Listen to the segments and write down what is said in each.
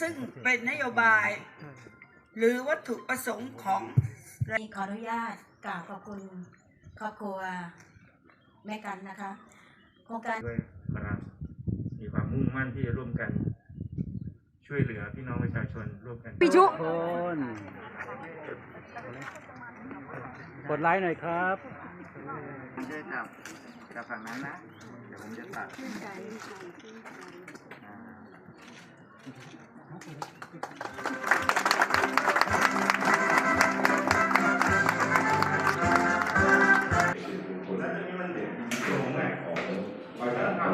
ซึ่งเป็นนโยบาย หรือวัตถุประสงค์ของขออนุญาตกราบขอบคุณครอบครัวแม่กันนะคะโครงการด้วยพลังมีความมุ่งมั่นที่จะร่วมกัน ช่วยเหลือพี่น้องประชาชนร่วมกันพี่ชุคนกดไลค์หน่อยครับไม่ใช่จับจับฝั่งนั้นนะ เดี๋ยวผมจะตัด อ่า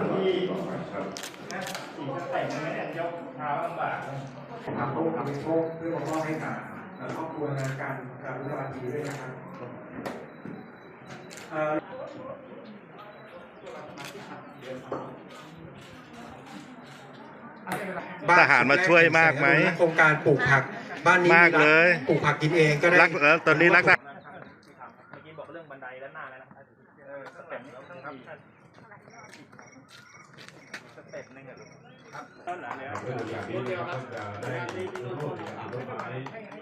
ครับผมทำโชคเพื่อมามอบให้กับเอ่อครอบครัวงานการการรุราดีด้วยนะครับเอ่อทหารมาช่วยมากไหมโครงการปลูกผักบ้านนี้มากเลยปลูกผักกินเองก็ได้รักเออตอนนี้รักทหา รื่องบันไดด้านหน้าแล้วนะเออสเต็ปแล้วต้องมีสเต็ปหนึงครับต้นหนาเลยครับเพื่ออย่างนี้นะครับก็จะได้ร่ว